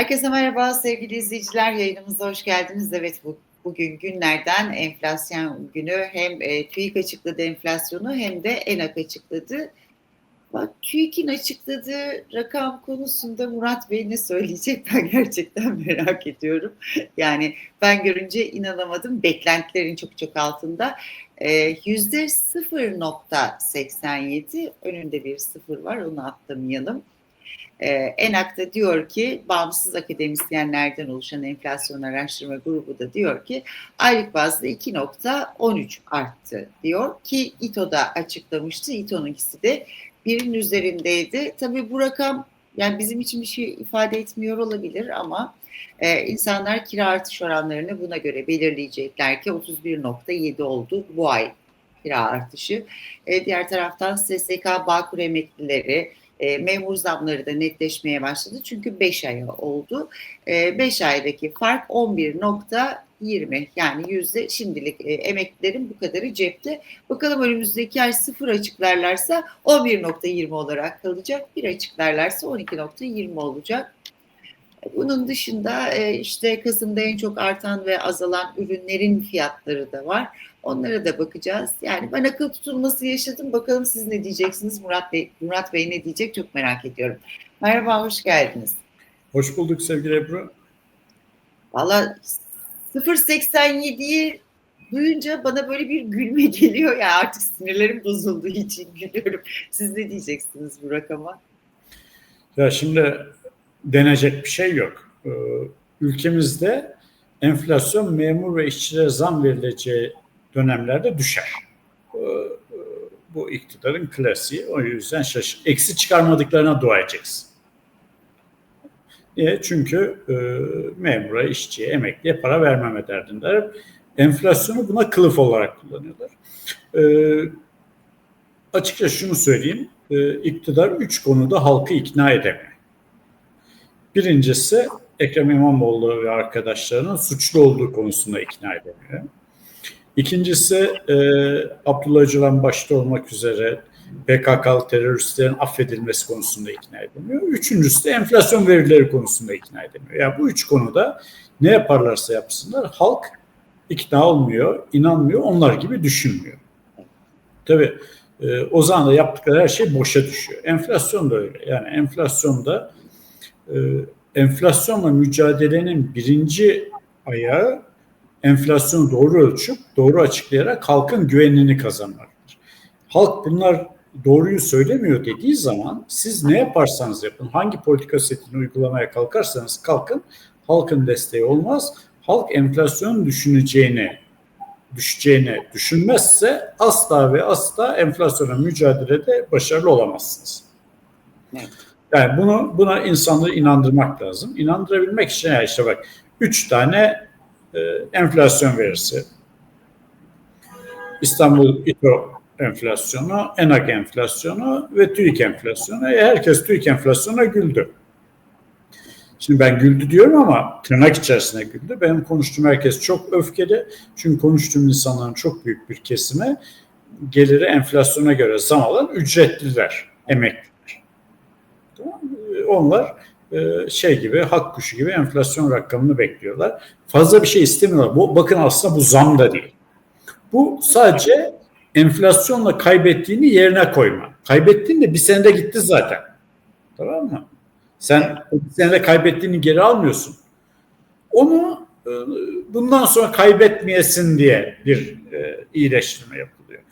Herkese merhaba sevgili izleyiciler. Yayınımıza hoş geldiniz. Evet bu, bugün günlerden enflasyon günü hem e, TÜİK açıkladı enflasyonu hem de ENAK açıkladı. Bak TÜİK'in açıkladığı rakam konusunda Murat Bey ne söyleyecek ben gerçekten merak ediyorum. Yani ben görünce inanamadım. Beklentilerin çok çok altında. E, yüzde 0.87 önünde bir sıfır var onu atlamayalım. E, ENAK da diyor ki bağımsız akademisyenlerden oluşan enflasyon araştırma grubu da diyor ki aylık bazda 2.13 arttı diyor ki İTO da açıklamıştı. İTO'nunkisi de birin üzerindeydi. Tabii bu rakam yani bizim için bir şey ifade etmiyor olabilir ama e, insanlar kira artış oranlarını buna göre belirleyecekler ki 31.7 oldu bu ay kira artışı. E, diğer taraftan SSK Bağkur emeklileri, e, memur zamları da netleşmeye başladı. Çünkü 5 ay oldu. 5 e, aydaki fark 11.20 yani yüzde şimdilik e, emeklilerin bu kadarı cepte. Bakalım önümüzdeki ay sıfır açıklarlarsa 11.20 olarak kalacak. Bir açıklarlarsa 12.20 olacak. Bunun dışında e, işte Kasım'da en çok artan ve azalan ürünlerin fiyatları da var. Onlara da bakacağız. Yani ben akıl tutulması yaşadım. Bakalım siz ne diyeceksiniz? Murat Bey, Murat Bey ne diyecek çok merak ediyorum. Merhaba, hoş geldiniz. Hoş bulduk sevgili Ebru. Valla 0.87'yi duyunca bana böyle bir gülme geliyor ya artık sinirlerim bozulduğu için gülüyorum. Siz ne diyeceksiniz bu rakama? Ya şimdi denecek bir şey yok. Ee, ülkemizde enflasyon memur ve işçilere zam verileceği dönemlerde düşer. Ee, bu iktidarın klasiği. O yüzden şaşır. Eksi çıkarmadıklarına dua edeceksin. Niye? Çünkü e, memura, işçiye, emekliye para vermeme derdindeler. Enflasyonu buna kılıf olarak kullanıyorlar. E, açıkça şunu söyleyeyim. E, iktidar üç konuda halkı ikna edemiyor. Birincisi Ekrem İmamoğlu ve arkadaşlarının suçlu olduğu konusunda ikna edemiyor. İkincisi e, Abdullah Öcalan başta olmak üzere PKK'lı teröristlerin affedilmesi konusunda ikna edemiyor. Üçüncüsü de enflasyon verileri konusunda ikna edemiyor. Yani bu üç konuda ne yaparlarsa yapsınlar halk ikna olmuyor, inanmıyor, onlar gibi düşünmüyor. Tabii e, o zaman da yaptıkları her şey boşa düşüyor. Enflasyon da öyle. Yani enflasyonda enflasyonla mücadelenin birinci ayağı enflasyonu doğru ölçüp doğru açıklayarak halkın güvenini kazanmaktır. Halk bunlar doğruyu söylemiyor dediği zaman siz ne yaparsanız yapın, hangi politika setini uygulamaya kalkarsanız kalkın, halkın desteği olmaz. Halk enflasyonun düşüneceğini, düşeceğini düşünmezse asla ve asla enflasyona mücadelede başarılı olamazsınız. Evet. Yani bunu buna insanları inandırmak lazım. İnandırabilmek için ya işte bak üç tane e, enflasyon verisi. İstanbul İTO enflasyonu, ENAK enflasyonu ve TÜİK enflasyonu. E, herkes TÜİK enflasyona güldü. Şimdi ben güldü diyorum ama tırnak içerisinde güldü. Benim konuştuğum herkes çok öfkeli. Çünkü konuştuğum insanların çok büyük bir kesimi geliri enflasyona göre zam alan ücretliler, emekliler. Onlar e, şey gibi hak kuşu gibi enflasyon rakamını bekliyorlar. Fazla bir şey istemiyorlar. Bu bakın aslında bu zam da değil. Bu sadece enflasyonla kaybettiğini yerine koyma. Kaybettiğin de bir senede gitti zaten. Tamam mı? Sen bir senede kaybettiğini geri almıyorsun. Onu e, bundan sonra kaybetmeyesin diye bir e, iyileştirme yapılıyor.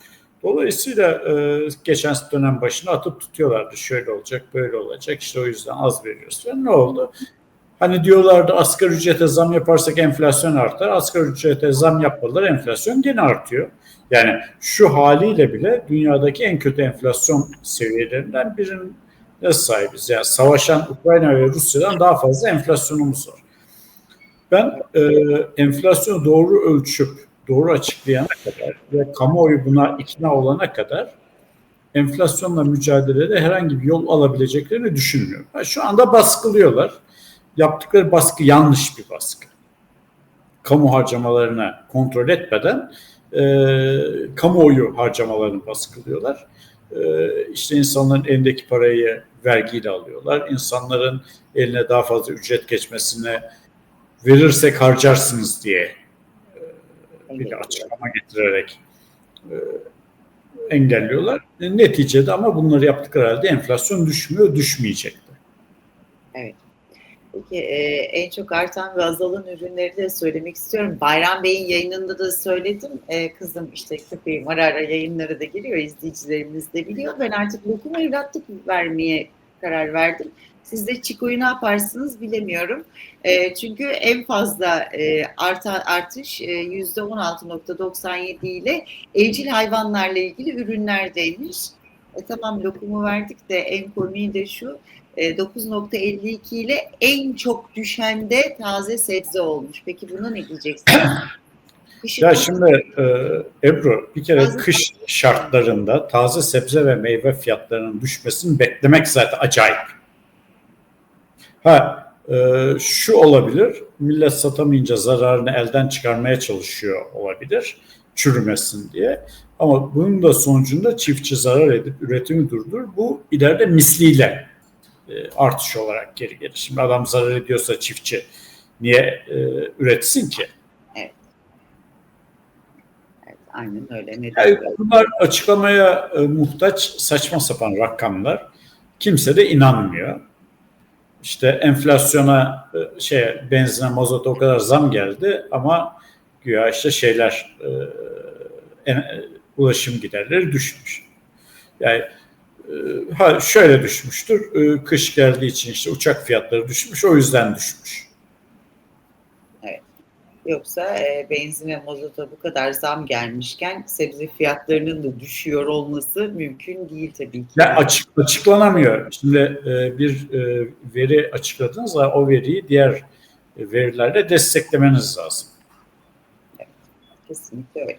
Dolayısıyla e, geçen dönem başına atıp tutuyorlardı. Şöyle olacak, böyle olacak. İşte o yüzden az veriyoruz. Yani ne oldu? Hani diyorlardı asgari ücrete zam yaparsak enflasyon artar. Asgari ücrete zam yapmadılar, enflasyon gene artıyor. Yani şu haliyle bile dünyadaki en kötü enflasyon seviyelerinden birine sahibiz. Yani savaşan Ukrayna ve Rusya'dan daha fazla enflasyonumuz var. Ben e, enflasyonu doğru ölçüp doğru açıklayana kadar ve kamuoyu buna ikna olana kadar enflasyonla mücadelede herhangi bir yol alabileceklerini düşünmüyorum. Şu anda baskılıyorlar. Yaptıkları baskı yanlış bir baskı. Kamu harcamalarını kontrol etmeden e, kamuoyu harcamalarını baskılıyorlar. E, işte insanların elindeki parayı vergiyle alıyorlar. İnsanların eline daha fazla ücret geçmesine verirsek harcarsınız diye bir açıklama getirerek e, engelliyorlar. E, neticede ama bunları yaptıkları halde enflasyon düşmüyor, düşmeyecek de. Evet. Peki e, en çok artan ve azalan ürünleri de söylemek istiyorum. Bayram Bey'in yayınında da söyledim. E, kızım işte köpeğim ara ara yayınlara da giriyor. izleyicilerimiz de biliyor. Ben artık lokum evlatlık vermeye karar verdim. Siz de Çiko'yu ne yaparsınız bilemiyorum. E, çünkü en fazla e, artan artış e, %16.97 ile evcil hayvanlarla ilgili ürünlerdeymiş. E, tamam lokumu verdik de en komiği de şu 9.52 e, ile en çok düşen de taze sebze olmuş. Peki buna ne diyeceksiniz? Kışın ya şimdi e, Ebru bir kere taze kış şartlarında taze sebze ve meyve fiyatlarının düşmesini beklemek zaten acayip. Ha e, şu olabilir, millet satamayınca zararını elden çıkarmaya çalışıyor olabilir çürümesin diye. Ama bunun da sonucunda çiftçi zarar edip üretimi durdur. Bu ileride misliyle e, artış olarak geri gelir. Şimdi adam zarar ediyorsa çiftçi niye e, üretsin ki? Evet. evet aynen öyle. Ne yani bunlar açıklamaya e, muhtaç saçma sapan rakamlar. Kimse de inanmıyor. İşte enflasyona e, şey benzine mazota o kadar zam geldi ama güya işte şeyler e, en, ulaşım giderleri düşmüş. Yani ee, ha şöyle düşmüştür. Ee, kış geldiği için işte uçak fiyatları düşmüş. O yüzden düşmüş. Yoksa e, benzin ve mazota bu kadar zam gelmişken sebze fiyatlarının da düşüyor olması mümkün değil tabii ki. Ya açık, açıklanamıyor. Şimdi e, bir e, veri açıkladınız da o veriyi diğer verilerle desteklemeniz lazım. Evet, kesinlikle öyle.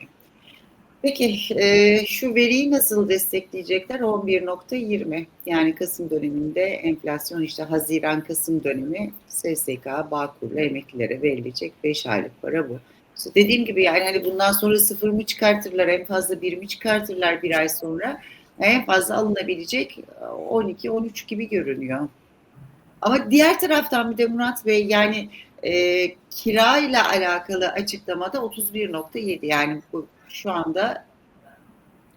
Peki e, şu veriyi nasıl destekleyecekler? 11.20 yani Kasım döneminde enflasyon işte Haziran-Kasım dönemi SSK, Bağkur'la emeklilere verilecek 5 aylık para bu. İşte dediğim gibi yani hani bundan sonra sıfır mı çıkartırlar en fazla bir mi çıkartırlar bir ay sonra en fazla alınabilecek 12-13 gibi görünüyor. Ama diğer taraftan bir de Murat Bey yani e, kira ile alakalı açıklamada 31.7 yani bu şu anda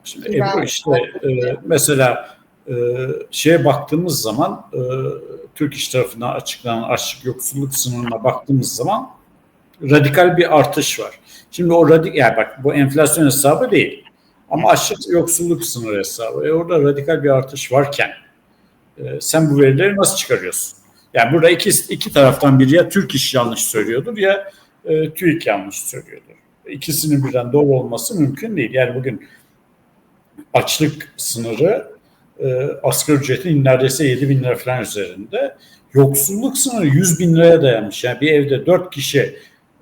Şimdi Ebru işte e, mesela e, şeye baktığımız zaman e, Türk İş tarafından açıklanan açlık yoksulluk sınırına baktığımız zaman radikal bir artış var. Şimdi o radik yani bak bu enflasyon hesabı değil. Ama açlık yoksulluk sınırı hesabı. E orada radikal bir artış varken e, sen bu verileri nasıl çıkarıyorsun? Yani burada iki, iki taraftan biri ya Türk İş yanlış söylüyordur ya e, TÜİK yanlış söylüyordur ikisinin birden doğru olması mümkün değil. Yani bugün açlık sınırı e, asgari ücretin neredeyse 7 bin lira falan üzerinde. Yoksulluk sınırı 100 bin liraya dayanmış. Yani bir evde 4 kişi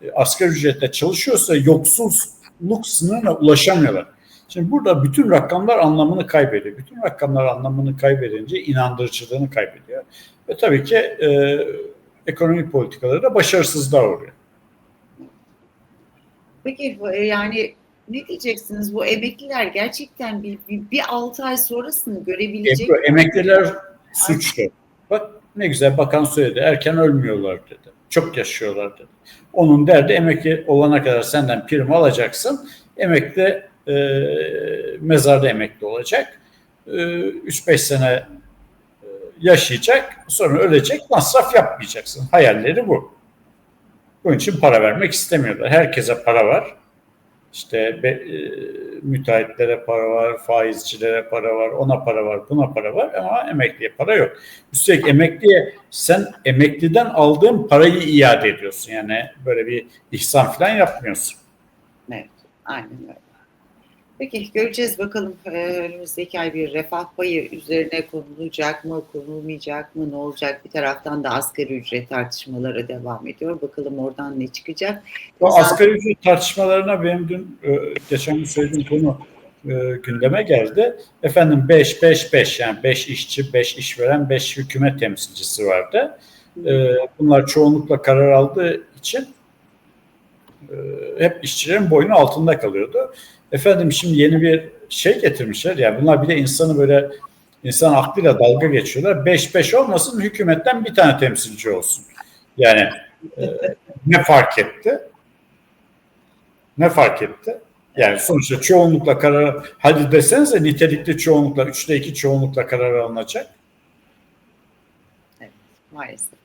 e, asgari ücretle çalışıyorsa yoksulluk sınırına ulaşamıyorlar. Şimdi burada bütün rakamlar anlamını kaybediyor. Bütün rakamlar anlamını kaybedince inandırıcılığını kaybediyor. Ve tabii ki e, ekonomik politikaları da başarısızlığa uğruyor. Peki e, yani ne diyeceksiniz bu emekliler gerçekten bir, bir, bir 6 ay sonrasını görebilecek Ebru, emekliler suçlu. Bak ne güzel bakan söyledi erken ölmüyorlar dedi. Çok yaşıyorlar dedi. Onun derdi emekli olana kadar senden prim alacaksın. Emekli e, mezarda emekli olacak. E, 3-5 sene e, yaşayacak sonra ölecek masraf yapmayacaksın. Hayalleri bu. Bunun için para vermek istemiyorlar. Herkese para var. İşte be, e, müteahhitlere para var, faizcilere para var, ona para var, buna para var ama emekliye para yok. Üstelik emekliye sen emekliden aldığın parayı iade ediyorsun. Yani böyle bir ihsan falan yapmıyorsun. Evet, aynen öyle. Peki göreceğiz bakalım ee, önümüzdeki ay bir refah payı üzerine konulacak mı, konulmayacak mı, ne olacak? Bir taraftan da asgari ücret tartışmaları devam ediyor. Bakalım oradan ne çıkacak? O Mesela... asgari ücret tartışmalarına benim dün e, geçen gün söylediğim konu e, gündeme geldi. Efendim 5 5 5 yani 5 işçi, 5 işveren, 5 hükümet temsilcisi vardı. E, bunlar çoğunlukla karar aldığı için hep işçilerin boynu altında kalıyordu. Efendim şimdi yeni bir şey getirmişler. Yani bunlar bir de insanı böyle İnsan aklıyla dalga geçiyorlar. 5-5 olmasın hükümetten bir tane temsilci olsun. Yani e, ne fark etti? Ne fark etti? Yani sonuçta çoğunlukla karar, hadi desenize nitelikli çoğunlukla, 3'te 2 çoğunlukla karar alınacak. maalesef.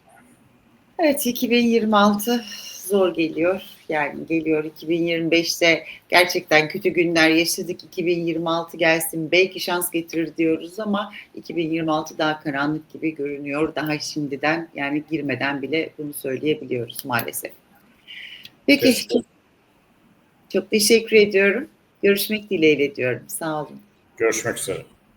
Evet 2026 zor geliyor. Yani geliyor 2025'te gerçekten kötü günler yaşadık. 2026 gelsin belki şans getirir diyoruz ama 2026 daha karanlık gibi görünüyor. Daha şimdiden yani girmeden bile bunu söyleyebiliyoruz maalesef. Peki çok, çok teşekkür ediyorum. Görüşmek dileğiyle diyorum. Sağ olun. Görüşmek üzere.